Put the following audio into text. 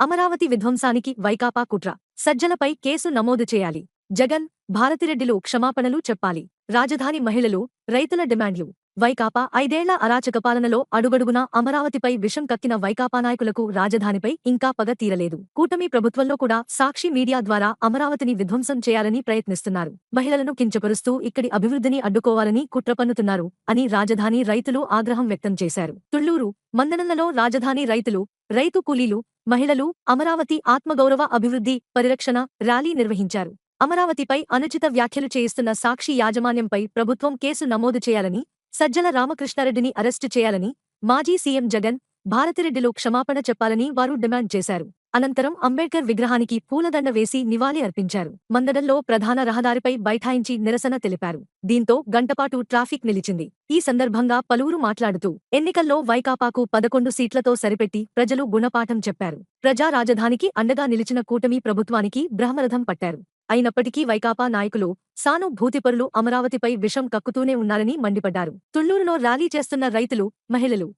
అమరావతి విధ్వంసానికి వైకాపా కుట్ర. సజ్జలపై కేసు నమోదు చేయాలి. జగన్ భారతిరెడ్డిలు క్షమాపణలు చెప్పాలి. రాజధాని మహిళలు రైతుల డిమాండ్లు. వైకాపా ఐదేళ్ళ అరాచక పాలనలో అడుగడుగునా అమరావతిపై విషం కక్కిన వైకాపా నాయకులకు రాజధానిపై ఇంకా పగ తీరలేదు. కూటమి ప్రభుత్వంలో కూడా సాక్షి మీడియా ద్వారా అమరావతిని విధ్వంసం చేయాలని ప్రయత్నిస్తున్నారు. మహిళలను కించపరుస్తూ ఇక్కడి అభివృద్ధిని అడ్డుకోవాలని కుట్ర పన్నుతున్నారు అని రాజధాని రైతులు ఆగ్రహం వ్యక్తం చేశారు. తుళ్ళూరు మందనలలో రాజధాని రైతులు రైతు కూలీలు మహిళలు అమరావతి ఆత్మగౌరవ అభివృద్ధి పరిరక్షణ ర్యాలీ నిర్వహించారు. అమరావతిపై అనుచిత వ్యాఖ్యలు చేయిస్తున్న సాక్షి యాజమాన్యంపై ప్రభుత్వం కేసు నమోదు చేయాలని సజ్జల రామకృష్ణారెడ్డిని అరెస్టు చేయాలని మాజీ సీఎం జగన్ భారతిరెడ్డిలో క్షమాపణ చెప్పాలని వారు డిమాండ్ చేశారు. అనంతరం అంబేడ్కర్ విగ్రహానికి పూలదండ వేసి నివాళి అర్పించారు. మందడంలో ప్రధాన రహదారిపై బైఠాయించి నిరసన తెలిపారు. దీంతో గంటపాటు ట్రాఫిక్ నిలిచింది. ఈ సందర్భంగా పలువురు మాట్లాడుతూ ఎన్నికల్లో వైకాపాకు పదకొండు సీట్లతో సరిపెట్టి ప్రజలు గుణపాఠం చెప్పారు. ప్రజా రాజధానికి అండగా నిలిచిన కూటమి ప్రభుత్వానికి బ్రహ్మరథం పట్టారు. అయినప్పటికీ వైకాపా నాయకులు సానుభూతిపరులు అమరావతిపై విషం కక్కుతూనే ఉన్నారని మండిపడ్డారు. తుళ్ళూరులో ర్యాలీ చేస్తున్న రైతులు మహిళలు